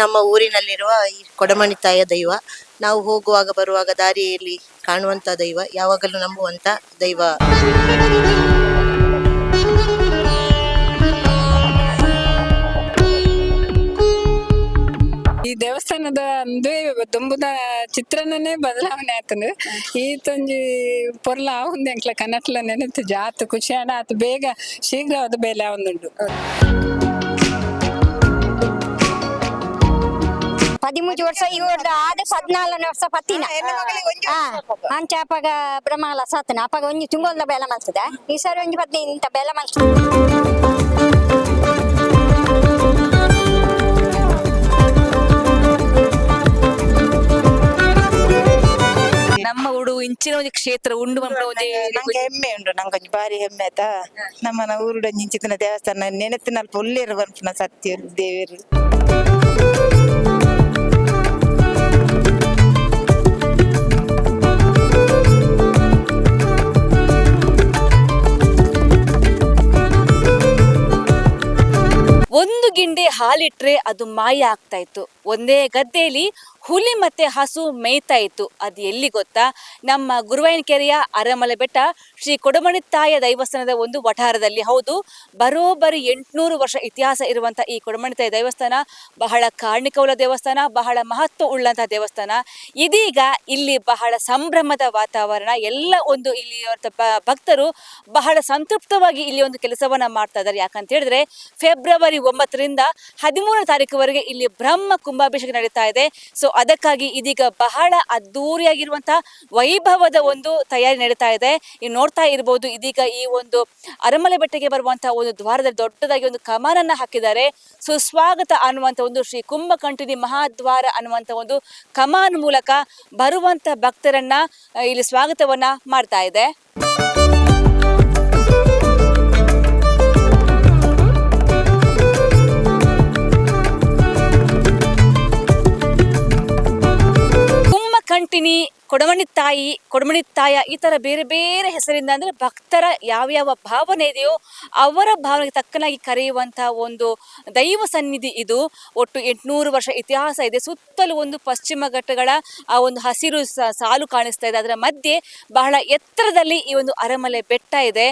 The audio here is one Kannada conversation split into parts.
ನಮ್ಮ ಊರಿನಲ್ಲಿರುವ ಈ ಕೊಡಮಣಿ ತಾಯ ದೈವ, ನಾವು ಹೋಗುವಾಗ ಬರುವಾಗ ದಾರಿಯಲ್ಲಿ ಕಾಣುವಂತ ದೈವ, ಯಾವಾಗಲೂ ನಂಬುವಂತ ದೈವ. ಈ ದೇವಸ್ಥಾನದ ಅಂದ್ರೆ ದುಂಬುದ ಚಿತ್ರಣನೇ ಬದಲಾವಣೆ ಆತನ ಈ ತಂಜಿ ಪೊರ್ಲ ಆ ಎಂಕ್ಲ ಕನ್ನಟ್ಲ ನೆನೆತು ಜಾತು ಖುಷಿಯಾಡ ಆತು, ಬೇಗ ಶೀಘ್ರವಾದ ಬೇಲೆ ಆವೊಂದುಂಡು ಪದಿಮೂಜು ವರ್ಷ ಇವ್ರದ್ದು ಆದ ಪದ್ನಾಲ್ಕನೇ ವರ್ಷ ಪತ್ತಿನ. ಆ, ಅಂಚೆ ಅಪ್ಪಗ ಬ್ರಹ್ಮಲ ಸಾತನ. ಅಪ್ಪಗ ಒಂಜಿ ತುಂಗೊಲ್ದ ಬೇಲ ಮಲ್ತದ ಈ ಸರಿ ಒಂಜಿ ಪದ್ನೆ ಇಂತ ಬೇಲ ಮಲ್ತದ ನಮ್ಮ ಉಡು ಇಂಚಿನ ಒಂದು ಕ್ಷೇತ್ರ ಉಂಡು ಒಂಜಿ ನಂಗೆ ಹೆಮ್ಮೆ ಉಂಟು ನಂಗೊಂದು ಬಾರಿ ಹೆಮ್ಮೆ ಆಯ್ತಾ? ನಮ್ಮನ ಊರುಡ ಇಂಚಿನ ದೇವಸ್ಥಾನ ನೆನೆತಿನಲ್ಲಿ ಒಳ್ಳೆಯ ಬರ್ಪುನ ಸತ್ಯ ದೇವರು. ಒಂದು ಗಿಂಡಿ ಹಾಲಿಟ್ರೆ ಅದು ಮಾಯ ಆಗ್ತಾ ಇತ್ತು. ಒಂದೇ ಗದ್ದೆಯಲ್ಲಿ ಹುಲಿ ಮತ್ತೆ ಹಸು ಮೇಯ್ತಾ ಇತ್ತು. ಅದು ಎಲ್ಲಿ ಗೊತ್ತಾ? ನಮ್ಮ ಗುರುವಾಯನಕೆರೆಯ ಅರಮಲೆ ಬೆಟ್ಟ ಶ್ರೀ ಕೊಡಮಣಿ ತಾಯ ದೈವಸ್ಥಾನದ ಒಂದು ವಠಾರದಲ್ಲಿ. ಹೌದು, ಬರೋಬ್ಬರಿ ಎಂಟುನೂರು ವರ್ಷ ಇತಿಹಾಸ ಇರುವಂತ ಈ ಕೊಡಮಣಿ ತಾಯಿ ದೇವಸ್ಥಾನ ಬಹಳ ಕಾರ್ಣಿಕೌಲ ದೇವಸ್ಥಾನ, ಬಹಳ ಮಹತ್ವ ಉಳ್ಳಂತಹ ದೇವಸ್ಥಾನ. ಇದೀಗ ಇಲ್ಲಿ ಬಹಳ ಸಂಭ್ರಮದ ವಾತಾವರಣ. ಎಲ್ಲ ಒಂದು ಇಲ್ಲಿ ಭಕ್ತರು ಬಹಳ ಸಂತೃಪ್ತವಾಗಿ ಇಲ್ಲಿ ಒಂದು ಕೆಲಸವನ್ನ ಮಾಡ್ತಾ ಇದ್ದಾರೆ. ಯಾಕಂತ ಹೇಳಿದ್ರೆ, ಫೆಬ್ರವರಿ ಒಂಬತ್ತರಿಂದ ಹದಿಮೂರನೇ ತಾರೀಕುವರೆಗೆ ಇಲ್ಲಿ ಬ್ರಹ್ಮ ಕುಂಭಾಭಿಷೇಕ ನಡೀತಾ ಇದೆ. ಸೊ ಅದಕ್ಕಾಗಿ ಇದೀಗ ಬಹಳ ಅದ್ದೂರಿಯಾಗಿರುವಂತಹ ವೈಭವದ ಒಂದು ತಯಾರಿ ನಡೀತಾ ಇದೆ. ನೀವು ನೋಡ್ತಾ ಇರಬಹುದು ಇದೀಗ ಈ ಒಂದು ಅರಮಲೆ ಬೆಟ್ಟಕ್ಕೆ ಬರುವಂತಹ ಒಂದು ದ್ವಾರದಲ್ಲಿ ದೊಡ್ಡದಾಗಿ ಒಂದು ಕಮಾನನ್ನ ಹಾಕಿದ್ದಾರೆ. ಸುಸ್ವಾಗತ ಅನ್ನುವಂತ ಒಂದು ಶ್ರೀ ಕುಂಭಕಂಠಿನಿ ಮಹಾದ್ವಾರ ಅನ್ನುವಂತ ಒಂದು ಕಮಾನ್ ಮೂಲಕ ಬರುವಂತ ಭಕ್ತರನ್ನ ಇಲ್ಲಿ ಸ್ವಾಗತವನ್ನ ಮಾಡ್ತಾ ಇದೆ. ಕುಂಭಕಂಠಿನಿ ಕೊಡಮಣಿ ತಾಯಿ ಕೊಡಮಣಿ ತಾಯ ಈ ಥರ ಬೇರೆ ಬೇರೆ ಹೆಸರಿಂದ ಅಂದರೆ ಭಕ್ತರ ಯಾವ್ಯಾವ ಭಾವನೆ ಇದೆಯೋ ಅವರ ಭಾವನೆಗೆ ತಕ್ಕನಾಗಿ ಕರೆಯುವಂಥ ಒಂದು ದೈವ ಸನ್ನಿಧಿ ಇದು. ಒಟ್ಟು ಎಂಟುನೂರು ವರ್ಷ ಇತಿಹಾಸ ಇದೆ. ಸುತ್ತಲೂ ಒಂದು ಪಶ್ಚಿಮ ಘಟ್ಟಗಳ ಆ ಒಂದು ಹಸಿರು ಸಾಲು ಕಾಣಿಸ್ತಾ ಇದೆ. ಅದರ ಮಧ್ಯೆ ಬಹಳ ಎತ್ತರದಲ್ಲಿ ಈ ಒಂದು ಅರಮಲೆ ಬೆಟ್ಟ ಇದೆ.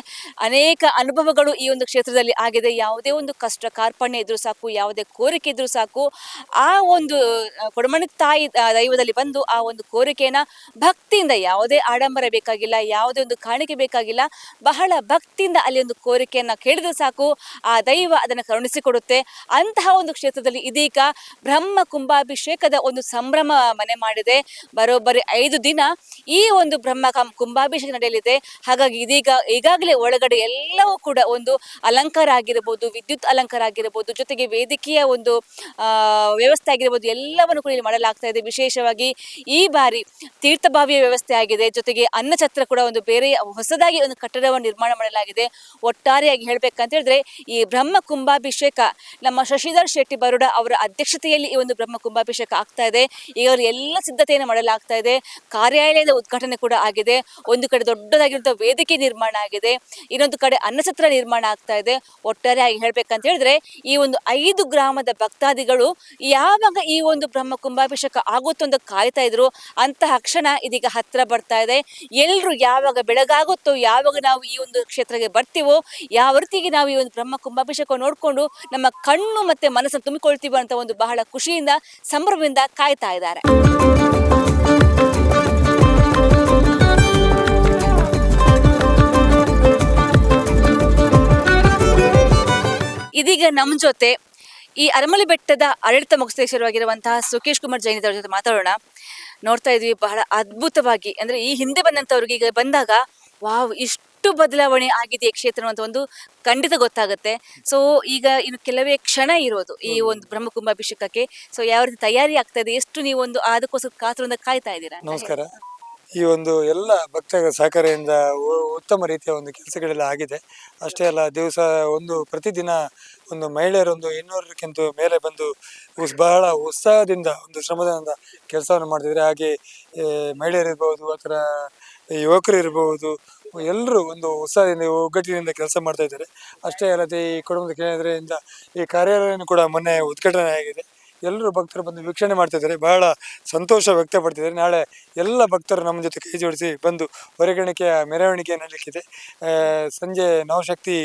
ಅನೇಕ ಅನುಭವಗಳು ಈ ಒಂದು ಕ್ಷೇತ್ರದಲ್ಲಿ ಆಗಿದೆ. ಯಾವುದೇ ಒಂದು ಕಷ್ಟ, ಕಾರ್ಪಣ್ಯ ಇದ್ರೂ ಸಾಕು, ಯಾವುದೇ ಕೋರಿಕೆ ಇದ್ರೂ ಸಾಕು, ಆ ಒಂದು ಕೊಡಮಣಿ ತಾಯಿ ದೈವದಲ್ಲಿ ಬಂದು ಆ ಒಂದು ಕೋರಿಕೆಯನ್ನ ಭಕ್ತಿಯಿಂದ ಯಾವುದೇ ಆಡಂಬರ ಬೇಕಾಗಿಲ್ಲ, ಯಾವುದೇ ಒಂದು ಕಾಣಿಕೆ ಬೇಕಾಗಿಲ್ಲ, ಬಹಳ ಭಕ್ತಿಯಿಂದ ಅಲ್ಲಿ ಒಂದು ಕೋರಿಕೆಯನ್ನು ಕೇಳಿದ್ರೆ ಸಾಕು, ಆ ದೈವ ಅದನ್ನು ಕರುಣಿಸಿಕೊಡುತ್ತೆ. ಅಂತಹ ಒಂದು ಕ್ಷೇತ್ರದಲ್ಲಿ ಇದೀಗ ಬ್ರಹ್ಮ ಕುಂಭಾಭಿಷೇಕದ ಒಂದು ಸಂಭ್ರಮ ಮನೆ ಮಾಡಿದೆ. ಬರೋಬ್ಬರಿ ಐದು ದಿನ ಈ ಒಂದು ಬ್ರಹ್ಮ ಕುಂಭಾಭಿಷೇಕ ನಡೆಯಲಿದೆ. ಹಾಗಾಗಿ ಇದೀಗ ಈಗಾಗಲೇ ಒಳಗಡೆ ಎಲ್ಲವೂ ಕೂಡ ಒಂದು ಅಲಂಕಾರ ಆಗಿರಬಹುದು ವಿದ್ಯುತ್ ಅಲಂಕಾರ ಆಗಿರಬಹುದು ಜೊತೆಗೆ ವೇದಿಕೆಯ ಒಂದು ವ್ಯವಸ್ಥೆ ಆಗಿರಬಹುದು ಎಲ್ಲವನ್ನು ಕೂಡ ಇಲ್ಲಿ ಮಾಡಲಾಗ್ತಾ ಇದೆ. ವಿಶೇಷವಾಗಿ ಈ ಬಾರಿ ತೀರ್ಥಭಾವಿಯ ವ್ಯವಸ್ಥೆ ಆಗಿದೆ. ಜೊತೆಗೆ ಅನ್ನಛತ್ರ ಕೂಡ ಒಂದು ಬೇರೆ ಹೊಸದಾಗಿ ಒಂದು ಕಟ್ಟಡವನ್ನು ನಿರ್ಮಾಣ ಮಾಡಲಾಗಿದೆ. ಒಟ್ಟಾರೆಯಾಗಿ ಹೇಳ್ಬೇಕಂತ ಹೇಳಿದ್ರೆ, ಈ ಬ್ರಹ್ಮ ಕುಂಭಾಭಿಷೇಕ, ನಮ್ಮ ಶಶಿಧರ್ ಶೆಟ್ಟಿ ಬರೋಡ ಅವರ ಅಧ್ಯಕ್ಷತೆಯಲ್ಲಿ ಈ ಒಂದು ಬ್ರಹ್ಮ ಕುಂಭಾಭಿಷೇಕ ಆಗ್ತಾ ಇದೆ. ಈಗ ಅವರು ಎಲ್ಲ ಸಿದ್ಧತೆಯನ್ನು ಮಾಡಲಾಗ್ತಾ ಇದೆ. ಕಾರ್ಯಾಲಯದ ಉದ್ಘಾಟನೆ ಕೂಡ ಆಗಿದೆ. ಒಂದು ಕಡೆ ದೊಡ್ಡದಾಗಿರುವಂತಹ ವೇದಿಕೆ ನಿರ್ಮಾಣ ಆಗಿದೆ. ಇನ್ನೊಂದು ಕಡೆ ಅನ್ನಛತ್ರ ನಿರ್ಮಾಣ ಆಗ್ತಾ ಇದೆ. ಒಟ್ಟಾರೆಯಾಗಿ ಹೇಳ್ಬೇಕಂತ ಹೇಳಿದ್ರೆ, ಈ ಒಂದು ಐದು ಗ್ರಾಮದ ಭಕ್ತಾದಿಗಳು ಯಾವಾಗ ಈ ಒಂದು ಬ್ರಹ್ಮ ಕುಂಭಾಭಿಷೇಕ ಆಗುತ್ತೋ ಅಂತ ಕಾಯ್ತಾ ಇದ್ರು, ಅಂತಹ ಕ್ಷಣ ಇದೀಗ ಹತ್ರ ಬರ್ತಾ ಇದೆ. ಎಲ್ಲರೂ ಯಾವಾಗ ಬೆಳಗಾಗುತ್ತೋ, ಯಾವಾಗ ನಾವು ಈ ಒಂದು ಕ್ಷೇತ್ರಕ್ಕೆ ಬರ್ತೀವೋ, ಯಾವ ರೀತಿಗೆ ನಾವು ಈ ಒಂದು ಬ್ರಹ್ಮ ಕುಂಭಾಭಿಷೇಕ ನೋಡ್ಕೊಂಡು ನಮ್ಮ ಕಣ್ಣು ಮತ್ತೆ ಮನಸ್ಸನ್ನು ತುಂಬಿಕೊಳ್ತೀವಿ ಅಂತ ಒಂದು ಬಹಳ ಖುಷಿಯಿಂದ, ಸಂಭ್ರಮದಿಂದ ಕಾಯ್ತಾ ಇದ್ದಾರೆ. ಇದೀಗ ನಮ್ಮ ಜೊತೆ ಈ ಅರಮಲೆ ಬೆಟ್ಟದ ಆಡಳಿತ ಮುಖ್ಯಸ್ಥರಾಗಿರುವಂತಹ ಸುಕೇಶ್ ಕುಮಾರ್ ಜೈನ್ ಜೊತೆ ಮಾತಾಡೋಣ. ನೋಡ್ತಾ ಇದ್ವಿ ಬಹಳ ಅದ್ಭುತವಾಗಿ. ಅಂದ್ರೆ ಈ ಹಿಂದೆ ಬಂದಂತವ್ರಿಗೆ ಈಗ ಬಂದಾಗ ವಾವ್ ಇಷ್ಟು ಬದಲಾವಣೆ ಆಗಿದೆ ಈ ಕ್ಷೇತ್ರ ಅಂತ ಒಂದು ಖಂಡಿತ ಗೊತ್ತಾಗುತ್ತೆ. ಸೊ ಈಗ ಇನ್ನು ಕೆಲವೇ ಕ್ಷಣ ಇರೋದು ಈ ಒಂದು ಬ್ರಹ್ಮಕುಂಭಾಭಿಷೇಕಕ್ಕೆ ಸೊ ಯಾವ ರೀತಿ ತಯಾರಿ ಆಗ್ತಾ ಇದೆ ಎಷ್ಟು ನೀವು ಒಂದು ಅದಕ್ಕೋಸ್ಕರ ಕಾತುರದಿಂದ ಕಾಯ್ತಾ ಇದ್ದೀರಾ ನಮಸ್ಕಾರ. ಈ ಒಂದು ಎಲ್ಲ ಭಕ್ತರ ಸಹಕಾರದಿಂದ ಉತ್ತಮ ರೀತಿಯ ಒಂದು ಕೆಲಸಗಳೆಲ್ಲ ಆಗಿದೆ. ಅಷ್ಟೇ ಅಲ್ಲ, ದಿವಸ ಒಂದು ಪ್ರತಿದಿನ ಒಂದು ಮಹಿಳೆಯರೊಂದು ಇನ್ನೂರಕ್ಕಿಂತ ಮೇಲೆ ಬಂದು ಉಸ್, ಬಹಳ ಉತ್ಸಾಹದಿಂದ ಒಂದು ಶ್ರಮದಿಂದ ಕೆಲಸವನ್ನು ಮಾಡ್ತಿದ್ದಾರೆ. ಹಾಗೆ ಮಹಿಳೆಯರಿರ್ಬೋದು ಅಥವಾ ಯುವಕರು ಇರಬಹುದು ಎಲ್ಲರೂ ಒಂದು ಉತ್ಸಾಹದಿಂದ, ಒಗ್ಗಟ್ಟಿನಿಂದ ಕೆಲಸ ಮಾಡ್ತಾ ಇದ್ದಾರೆ. ಅಷ್ಟೇ ಅಲ್ಲದೆ ಈ ಕುಟುಂಬದ ಕೇಂದ್ರದಿಂದ ಈ ಕಾರ್ಯಾಲಯನೂ ಕೂಡ ಮೊನ್ನೆ ಉದ್ಘಾಟನೆ ಆಗಿದೆ. ಎಲ್ಲರೂ ಭಕ್ತರು ಬಂದು ವೀಕ್ಷಣೆ ಮಾಡ್ತಿದ್ದಾರೆ. ಬಹಳ ಸಂತೋಷ ವ್ಯಕ್ತಪಡ್ತಿದ್ದಾರೆ ನಾಳೆ ಎಲ್ಲ ಭಕ್ತರು ನಮ್ಮ ಜೊತೆ ಕೈ ಜೋಡಿಸಿ ಬಂದು ಹೊರಗಣಿಕೆಯ ಮೆರವಣಿಗೆ ನಡೀಲಿಕ್ಕಿದೆ. ಸಂಜೆ ನವಶಕ್ತಿ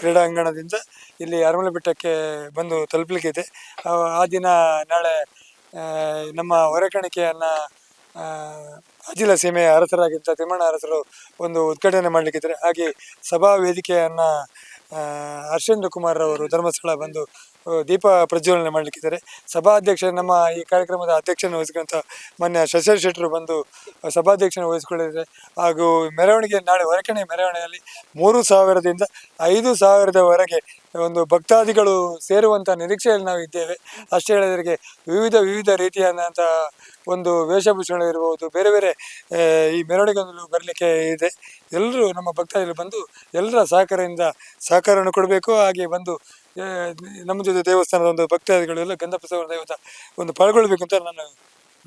ಕ್ರೀಡಾಂಗಣದಿಂದ ಇಲ್ಲಿ ಅರಮಲೆ ಬೆಟ್ಟಕ್ಕೆ ಬಂದು ತಲುಪಲಿಕ್ಕಿದೆ. ಆ ದಿನ ನಾಳೆ ನಮ್ಮ ಹೊರಗಣಿಕೆಯನ್ನು ಅಜಿಲ ಸೀಮೆಯ ಅರಸರಾಗಿದ್ದ ತಿಮ್ಮಣ್ಣ ಅರಸರು ಒಂದು ಉದ್ಘಾಟನೆ ಮಾಡಲಿಕ್ಕಿದ್ದಾರೆ. ಹಾಗೆ ಸಭಾ ವೇದಿಕೆಯನ್ನು ಹರ್ಷೇಂದ್ರ ಕುಮಾರ್ ಅವರು ಧರ್ಮಸ್ಥಳ ಬಂದು ದೀಪ ಪ್ರಜ್ವಲನೆ ಮಾಡಲಿಕ್ಕಿದ್ದಾರೆ. ಸಭಾಧ್ಯಕ್ಷ, ನಮ್ಮ ಈ ಕಾರ್ಯಕ್ರಮದ ಅಧ್ಯಕ್ಷನ ವಹಿಸ್ಕೊಂತ ಮೊನ್ನೆ ಶಶಿ ಶೆಟ್ಟರು ಬಂದು ಸಭಾಧ್ಯಕ್ಷನ ವಹಿಸಿಕೊಳ್ಳಿದ್ದಾರೆ ಹಾಗೂ ಮೆರವಣಿಗೆ ನಾಳೆ, ಹೊರಕಣೆ ಮೆರವಣಿಗೆಯಲ್ಲಿ ಮೂರು ಸಾವಿರದಿಂದ ಐದು ಸಾವಿರದವರೆಗೆ ಒಂದು ಭಕ್ತಾದಿಗಳು ಸೇರುವಂಥ ನಿರೀಕ್ಷೆಯಲ್ಲಿ ನಾವು ಇದ್ದೇವೆ ಅಷ್ಟೇ ಹೇಳಿದರಿಗೆ ವಿವಿಧ ವಿವಿಧ ರೀತಿಯಾದಂಥ ಒಂದು ವೇಷಭೂಷಣ ಇರ್ಬೋದು ಬೇರೆ ಬೇರೆ ಈ ಮೆರವಣಿಗೆಗಳು ಬರಲಿಕ್ಕೆ ಇದೆ. ಎಲ್ಲರೂ ನಮ್ಮ ಭಕ್ತಾದಿಗಳು ಬಂದು ಎಲ್ಲರ ಸಹಕಾರದಿಂದ ಸಹಕಾರವನ್ನು ಕೊಡಬೇಕು. ಹಾಗೆ ಬಂದು ನಮ್ಮ ಜೊತೆ ದೇವಸ್ಥಾನದ ಒಂದು ಭಕ್ತಾದಿಗಳೆಲ್ಲ ಗಂಧಪ್ರಸವನ ದೇವತ ಒಂದು ಪಾಲ್ಗೊಳ್ಬೇಕು ಅಂತ ನಾನು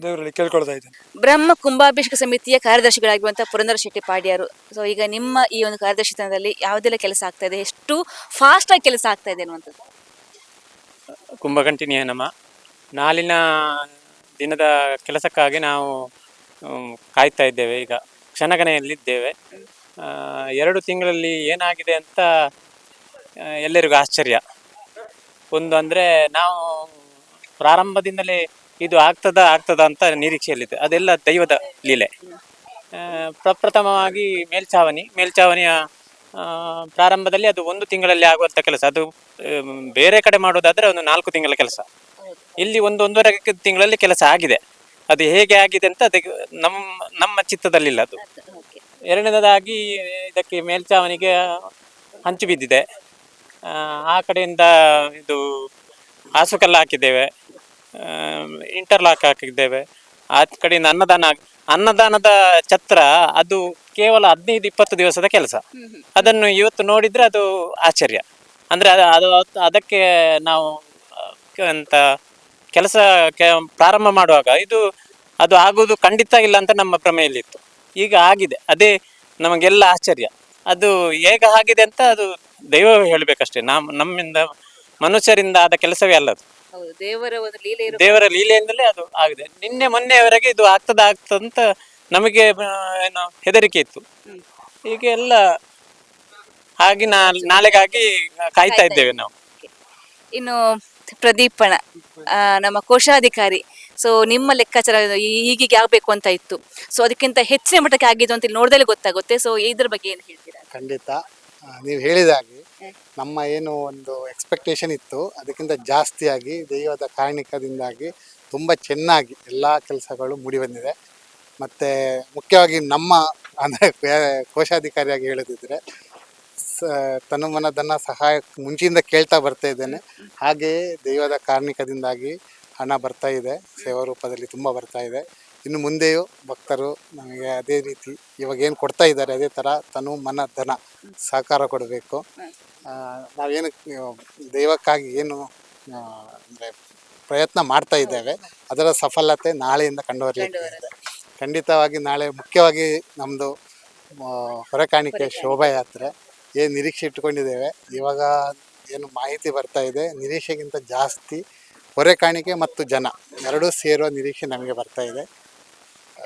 ದೇವರಲ್ಲಿ ಕೇಳ್ಕೊಳ್ತಾ ಇದ್ದೇನೆ. ಬ್ರಹ್ಮ ಕುಂಭಾಭಿಷೇಕ ಸಮಿತಿಯ ಕಾರ್ಯದರ್ಶಿಗಳಾಗಿರುವಂತಹ ಪುರಂದರ ಶೆಟ್ಟಿ ಪಾಡ್ಯಾರು ಸೊ ಈಗ ನಿಮ್ಮ ಈ ಒಂದು ಕಾರ್ಯದರ್ಶಿತನದಲ್ಲಿ ಯಾವುದೆಲ್ಲ ಕೆಲಸ ಆಗ್ತಾ ಇದೆ? ಎಷ್ಟು ಫಾಸ್ಟ್ ಆಗಿ ಕೆಲಸ ಆಗ್ತಾ ಇದೆ ಅನ್ನುವಂಥದ್ದು. ಕುಂಭಕಂಠಿನಿಯ ನಮ್ಮ ನಾಳಿನ ದಿನದ ಕೆಲಸಕ್ಕಾಗಿ ನಾವು ಕಾಯ್ತಾ ಇದ್ದೇವೆ. ಈಗ ಕ್ಷಣಗಣೆಯಲ್ಲಿದ್ದೇವೆ. ಎರಡು ತಿಂಗಳಲ್ಲಿ ಏನಾಗಿದೆ ಅಂತ ಎಲ್ಲರಿಗೂ ಆಶ್ಚರ್ಯ. ಒಂದು ಅಂದರೆ ನಾವು ಪ್ರಾರಂಭದಿಂದಲೇ ಇದು ಆಗ್ತದ ಆಗ್ತದ ಅಂತ ನಿರೀಕ್ಷೆಯಲ್ಲಿದೆ. ಅದೆಲ್ಲ ದೈವದ ಲೀಲೆ. ಪ್ರಪ್ರಥಮವಾಗಿ ಮೇಲ್ಛಾವಣಿ ಮೇಲ್ಛಾವಣಿಯ ಪ್ರಾರಂಭದಲ್ಲಿ ಅದು ಒಂದು ತಿಂಗಳಲ್ಲಿ ಆಗುವಂಥ ಕೆಲಸ. ಅದು ಬೇರೆ ಕಡೆ ಮಾಡೋದಾದರೆ ಒಂದು ನಾಲ್ಕು ತಿಂಗಳ ಕೆಲಸ. ಇಲ್ಲಿ ಒಂದು ಒಂದೂವರೆ ತಿಂಗಳಲ್ಲಿ ಕೆಲಸ ಆಗಿದೆ. ಅದು ಹೇಗೆ ಆಗಿದೆ ಅಂತ ಅದಕ್ಕೆ ನಮ್ಮ ನಮ್ಮ ಚಿತ್ತದಲ್ಲಿಲ್ಲ ಅದು. ಎರಡನೇದಾಗಿ ಇದಕ್ಕೆ ಮೇಲ್ಛಾವಣಿಗೆ ಹಂಚು ಬಿದ್ದಿದೆ. ಆ, ಕಡೆಯಿಂದ ಇದು ಹಾಸುಕಲ್ಲು ಹಾಕಿದ್ದೇವೆ. ಇಂಟರ್ಲಾಕ್ ಹಾಕಿದ್ದೇವೆ. ಆ ಕಡೆಯಿಂದ ಅನ್ನದಾನ ಅನ್ನದಾನದ ಛತ್ರ ಅದು ಕೇವಲ ಹದಿನೈದು ಇಪ್ಪತ್ತು ದಿವಸದ ಕೆಲಸ. ಅದನ್ನು ಇವತ್ತು ನೋಡಿದ್ರೆ ಅದು ಆಶ್ಚರ್ಯ. ಅಂದ್ರೆ ಅದು ಅದು ಅದಕ್ಕೆ ನಾವು ಆ, ಎಂತ ಕೆಲಸ ಪ್ರಾರಂಭ ಮಾಡುವಾಗ ಇದು ಅದು ಆಗುವುದು ಖಂಡಿತ ಇಲ್ಲ ಅಂತ ನಮ್ಮ ಪ್ರಮೇಯಲ್ಲಿತ್ತು ಈಗ ಆಗಿದೆ. ಅದೇ ನಮಗೆಲ್ಲ ಆಶ್ಚರ್ಯ. ಅದು ಹೇಗೆ ಆಗಿದೆ ಅಂತ ಅದು ದೈವ ಹೇಳಬೇಕಷ್ಟೇ. ನಮ್ಮ ನಮ್ಮಿಂದ ಮನುಷ್ಯರಿಂದ ಆದ ಕೆಲಸವೇ ಅಲ್ಲ ಅದು. ದೇವರ ಒಂದು ಲೀಲೆ ದೇವರ ಲೀಲೆಯಿಂದಲೇ ಅದು ಆಗಿದೆ. ನಿನ್ನೆ ಮೊನ್ನೆಯವರೆಗೆ ಇದು ಆಗ್ತದ ಆಗ್ತದಂತ ನಮಗೆ ಏನು ಹೆದರಿಕೆ ಇತ್ತು. ಈಗ ಎಲ್ಲ ಹಾಗೆ ನಾ- ನಾಳೆಗಾಗಿ ಕಾಯ್ತಾ ಇದ್ದೇವೆ ನಾವು. ಇನ್ನು ಪ್ರದೀಪಣ ನಮ್ಮ ಕೋಶಾಧಿಕಾರಿ. ಸೊ ನಿಮ್ಮ ಲೆಕ್ಕಾಚಾರ ಹೀಗೀಗೆ ಆಗ್ಬೇಕು ಅಂತ ಇತ್ತು. ಸೊ ಅದಕ್ಕಿಂತ ಹೆಚ್ಚಿನ ಮಟ್ಟಕ್ಕೆ ಆಗಿದ್ದು ಅಂತ ಇಲ್ಲಿ ನೋಡಿದಲ್ಲಿ ಗೊತ್ತಾಗುತ್ತೆ. ಸೊ ಇದ್ರ ಬಗ್ಗೆ ಏನು ಹೇಳ್ತೀರಾ? ಖಂಡಿತ. ನೀವು ಹೇಳಿದ ಹಾಗೆ ನಮ್ಮ ಏನು ಒಂದು ಎಕ್ಸ್ಪೆಕ್ಟೇಷನ್ ಇತ್ತು ಅದಕ್ಕಿಂತ ಜಾಸ್ತಿಯಾಗಿ ದೈವದ ಕಾರಣಿಕದಿಂದಾಗಿ ತುಂಬ ಚೆನ್ನಾಗಿ ಎಲ್ಲ ಕೆಲಸಗಳು ಮೂಡಿ ಬಂದಿದೆ. ಮತ್ತು ಮುಖ್ಯವಾಗಿ ನಮ್ಮ ಅಂದರೆ ಕೋಶಾಧಿಕಾರಿಯಾಗಿ ಹೇಳದಿದ್ರೆ ತನು ಮನ ಧನ ಸಹಾಯ ಮುಂಚೆಯಿಂದ ಕೇಳ್ತಾ ಬರ್ತಾ ಇದ್ದೇನೆ. ಹಾಗೆಯೇ ದೈವದ ಕಾರಣಿಕದಿಂದಾಗಿ ಹಣ ಬರ್ತಾ ಇದೆ. ಸೇವಾ ರೂಪದಲ್ಲಿ ತುಂಬ ಬರ್ತಾ ಇದೆ. ಇನ್ನು ಮುಂದೆಯೂ ಭಕ್ತರು ನಮಗೆ ಅದೇ ರೀತಿ ಇವಾಗ ಏನು ಕೊಡ್ತಾ ಇದ್ದಾರೆ ಅದೇ ಥರ ತನು ಮನ ಧನ ಸಹಕಾರ ಕೊಡಬೇಕು. ನಾವೇನು ದೈವಕ್ಕಾಗಿ ಏನು ಅಂದರೆ ಪ್ರಯತ್ನ ಮಾಡ್ತಾ ಇದ್ದೇವೆ. ಅದರ ಸಫಲತೆ ನಾಳೆಯಿಂದ ಕಂಡುಬರಲಿಕ್ಕೆ ಇದೆ ಖಂಡಿತವಾಗಿ ನಾಳೆ ಮುಖ್ಯವಾಗಿ ನಮ್ಮದು ಹೊರಕಾಣಿಕೆ. ಶೋಭಾಯಾತ್ರೆ. ಏನು ನಿರೀಕ್ಷೆ ಇಟ್ಕೊಂಡಿದ್ದೇವೆ ಇವಾಗ ಏನು ಮಾಹಿತಿ ಬರ್ತಾ ಇದೆ. ನಿರೀಕ್ಷೆಗಿಂತ ಜಾಸ್ತಿ ಹೊರೆ ಕಾಣಿಕೆ ಮತ್ತು ಜನ ಎರಡೂ ಸೇರುವ ನಿರೀಕ್ಷೆ ನಮಗೆ ಬರ್ತಾ ಇದೆ.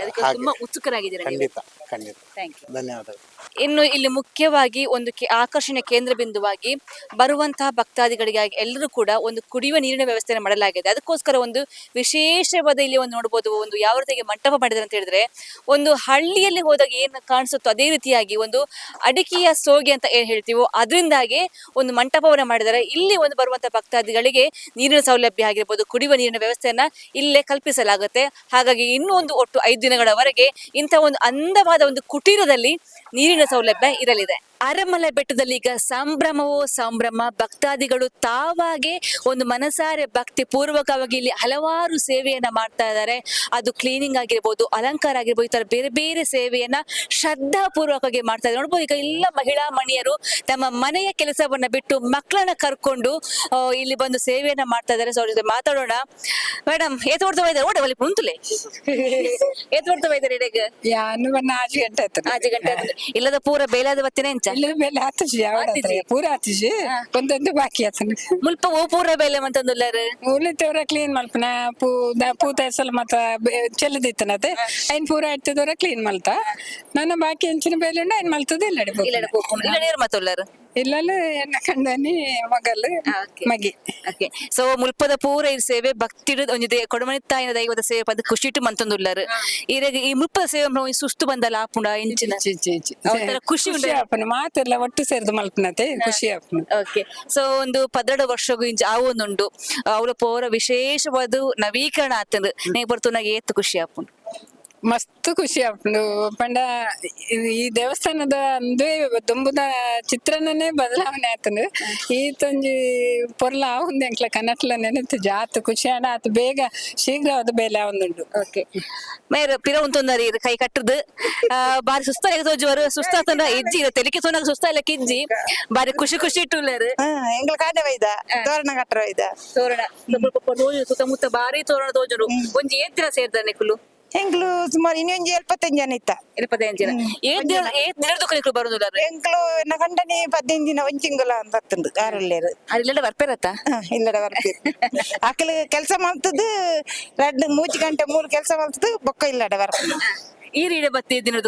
ಅದಕ್ಕೆ ತುಂಬಾ ಉತ್ಸುಕರಾಗಿದ್ದೀರಾ ನೀವು. ಖಂಡಿತ ಖಂಡಿತ. ಥ್ಯಾಂಕ್ ಯು ಧನ್ಯವಾದಗಳು. ಇನ್ನು ಇಲ್ಲಿ ಮುಖ್ಯವಾಗಿ ಒಂದು ಕೆ- ಆಕರ್ಷಣೆ ಕೇಂದ್ರ ಬಿಂದುವಾಗಿ ಬರುವಂತಹ ಭಕ್ತಾದಿಗಳಿಗಾಗಿ ಎಲ್ಲರೂ ಕೂಡ ಒಂದು ಕುಡಿಯುವ ನೀರಿನ ವ್ಯವಸ್ಥೆಯನ್ನು ಮಾಡಲಾಗಿದೆ. ಅದಕ್ಕೋಸ್ಕರ ಒಂದು ವಿಶೇಷವಾದ ಇಲ್ಲಿ ಒಂದು ನೋಡಬಹುದು ಒಂದು ಯಾವ ರೀತಿಯಾಗಿ ಮಂಟಪ ಮಾಡಿದ್ದಾರೆ ಅಂತ ಹೇಳಿದ್ರೆ ಒಂದು ಹಳ್ಳಿಯಲ್ಲಿ ಹೋದಾಗ ಏನು ಕಾಣಿಸುತ್ತೋ ಅದೇ ರೀತಿಯಾಗಿ ಒಂದು ಅಡಿಕೆಯ ಸೋಗೆ ಅಂತ ಏನ್ ಹೇಳ್ತೀವೋ ಅದರಿಂದಾಗಿ ಒಂದು ಮಂಟಪವನ್ನು ಮಾಡಿದ್ದಾರೆ. ಇಲ್ಲಿ ಒಂದು ಬರುವಂತಹ ಭಕ್ತಾದಿಗಳಿಗೆ ನೀರಿನ ಸೌಲಭ್ಯ ಆಗಿರ್ಬೋದು ಕುಡಿಯುವ ನೀರಿನ ವ್ಯವಸ್ಥೆಯನ್ನ ಇಲ್ಲೇ ಕಲ್ಪಿಸಲಾಗುತ್ತೆ. ಹಾಗಾಗಿ ಇನ್ನೂ ಒಂದು ಒಟ್ಟು ಐದು ದಿನಗಳವರೆಗೆ ಇಂಥ ಒಂದು ಅಂದವಾದ ಒಂದು ಕುಟೀರದಲ್ಲಿ ನೀರಿನ ಸೌಲಭ್ಯ ಇರಲಿದೆ. ಅರಮಲೆ ಬೆಟ್ಟದಲ್ಲಿ ಈಗ ಸಂಭ್ರಮವೋ ಸಂಭ್ರಮ ಭಕ್ತಾದಿಗಳು ತಾವಾಗೆ ಒಂದು ಮನಸಾರೆ ಭಕ್ತಿ ಪೂರ್ವಕವಾಗಿ ಇಲ್ಲಿ ಹಲವಾರು ಸೇವೆಯನ್ನ ಮಾಡ್ತಾ ಇದ್ದಾರೆ. ಅದು ಕ್ಲೀನಿಂಗ್ ಆಗಿರ್ಬೋದು ಅಲಂಕಾರ ಆಗಿರ್ಬೋದು ಈ ತರ ಬೇರೆ ಬೇರೆ ಸೇವೆಯನ್ನ ಶ್ರದ್ಧಾ ಪೂರ್ವಕವಾಗಿ ಮಾಡ್ತಾ ಇದ್ದಾರೆ. ನೋಡ್ಬೋದು ಈಗ ಎಲ್ಲ ಮಹಿಳಾ ಮಣಿಯರು ತಮ್ಮ ಮನೆಯ ಕೆಲಸವನ್ನ ಬಿಟ್ಟು ಮಕ್ಕಳನ್ನ ಕರ್ಕೊಂಡು ಇಲ್ಲಿ ಬಂದು ಸೇವೆಯನ್ನ ಮಾಡ್ತಾ ಇದ್ದಾರೆ. ಸೊ ಅವ್ರ ಜೊತೆ ಮಾತಾಡೋಣ. ಮೇಡಮ್ ಏತ್ ಹೊಡ್ತಾ ಇದ್ದಾರೆ ಓಡ ಅಲ್ಲಿ ಮುಂತುಲೆ ಏತ್ ಹೊಡ್ತಾ ಇದ್ದಾರೆ ನಾಜಿ ಯಾನು ಬನ್ನ ಆಜು ಗಂಟೆ ಆಯ್ತು ಆಜು ಗಂಟೆ ಇಲ್ಲದ ಪೂರ ಬೇಲಾದ ಬತ್ತಿನ ಎಂಚ? ಎಲ್ಲರ ಮೇಲೆ ಹತ್ತಿಸಿ ಅವಳ ಪೂರ ಹತ್ತಿಸಿ ಒಂದೊಂದು ಬಾಕಿ ಆತನ ಮುಲ್ಪ ಓ ಪೂರ ಬೇಲೆ ಮಂತಂದುಲ್ಲಾರು ಉಳಿತವ್ರ ಕ್ಲೀನ್ ಮಲ್ಪನ? ಪೂ ಪೂತ ಹೆಸಲ್ ಮತ್ತ ಚೆಲ್ಲದಿತ್ತನತೆ ಐನ್ ಪೂರ ಇಡ್ತಿದವ್ರ ಕ್ಲೀನ್ ಮಲ್ತ? ನನ್ನ ಬಾಕಿ ಹೆಂಚಿನ ಬೇಲೆ ಉಂಡು ಐನ್ ಮಲ್ತದ ಇಲ್ಲ ನೀರು ಮತ್ತುಲ್ಲಾರು ಕಂಡನಿ ಮಗಲ್ ಓಕೆ. ಮಗಿ. ಓಕೆ ಸೊ ಮುಲ್ಪದ ಪೂರ ಈ ಸೇವೆ ಭಕ್ತಿಡು ಒಂಜಿ ದೇ ಕೊಡಮಣಿ ತಾಯಿನ ದೈವದ ಸೇವೆ ಪದ ಖುಷಿಟ್ಟು ಮಂತಂದುಲ್ಲಾರು. ಈರೆಗ್ ಈ ಮುಲ್ಪದ ಸೇವೆ ಒಂಜಿ ಸುಸ್ತು ಬಂದಲ್ಲ ಆಪುಂಡ ಇಂಚಿನ ಚಿ ಚಿ ಚಿ ಅವತ್ತರ ಖುಷಿ ಉಂಡು. ಆಪನ ಮಾತೆಲ್ಲ ಒಟ್ಟು ಸೇರಿದು ಮಲ್ಪನತೆ. ಖುಷಿ ಆಪನ ಓಕೆ ಸೊ ಒಂದು ಪದ್ರಡ ವರ್ಷಗೂ ಇಂಚ ಆವೊಂದುಂಡು ಅವಳ ಪೋರ ವಿಶೇಷವಾದ ನವೀಕರಣ ಆತಂದು. ನೇ ಬರ್ತುನಾಗ ಏತ್ ಖುಷಿ ಆಪುಂಡು ಮಸ್ತ್ ಖುಷಿ ಆಪುಂಡು ಪಂಡ ಈ- ದೇವಸ್ಥಾನದ ಅಂದೇ ದುಂಬುದ ಚಿತ್ರಣನೇ ಬದಲಾವಣೆ ಆತಂದು ಈ ತಂಜಿ ಪೊರ್ಲ ಆವುಂದು ಎಂಕ್ಲ ಕನ್ನಟ್ಲ ನೆನೆತು ಜಾತ್ ಖುಷಿ ಆಂಡ ಆತ ಬೇಗ ಶೀಘ್ರವಾದ ಬೇಲೆ ಆವೊಂದುಂಡು ಓಕೆ ಮೇರ್ ಪಿರ ಉಂತೊಂದರಿ ಇದು ಕೈ ಕಟ್ಟದು. ಬಾರಿ ಸುಸ್ತಾಗಿ ತೋಜುವರು ಸುಸ್ತಾತಂಡ ಇಜ್ಜಿ ತೆಲಿಕೆ ತೋನಾಗ ಸುಸ್ತಾಯಿಲ್ಲ ಕಿಜ್ಜಿ ಬಾರಿ ಖುಷಿ ಖುಷಿ ಇಟ್ಟುಲ್ಲಾರು ಹಾ ಎಂಗ್ಲ ವೈದ ತೋರಣ ಕಟ್ಟರ ವೈದ ತೋರಣ. ಸುತ್ತಮುತ್ತ ಬಾರಿ ತೋರಣ ತೋಜರು ಒಂಜಿ ಏತ್ರ ಸೇರ್ದ ಸೇರ್ದಾನೆ ಕುಲು? ಎಂಗ್ಲು ಸುಮಾರು ಇನ್ನೊಂಜಿ ಎಲ್ಪತ್ತೈದು ಜನ ಇತ್ತ. ಇಪ್ಪತ್ತೈದು ಜನ. ಏತ್ ದಿನ ಏತ್ ದಿನದ ಬರುದಿಲ್ಲ ಎಂಗ್ಲು ನ ಗಂಡನೆ ಪದ್ನೈದು ದಿನ ಒಂಚಿಂಗುಲ ಅಂತ ಹತ್ತುಂಡು ಕಾರಲ್ಲೇರು ಅಲ್ಲೆಲ್ಲ ಬರ್ಪೇರತ್ತ ಇಲ್ಲಡ ಬರ್ತೀರಿ ಅಕ್ಕಲ್ ಕೆಲಸ ಮಾಡ್ತದ್ದು ಎರಡು ಮೂಜಿ ಗಂಟೆ ಮೂರು ಕೆಲಸ ಮಾಡ್ತದ್ದು ಬೊಕ್ಕ ಇಲ್ಲಡ ಬರ್ತೀನಿ ಈ ರೀಡೆ ಬತ್ತಿ ದಿನದ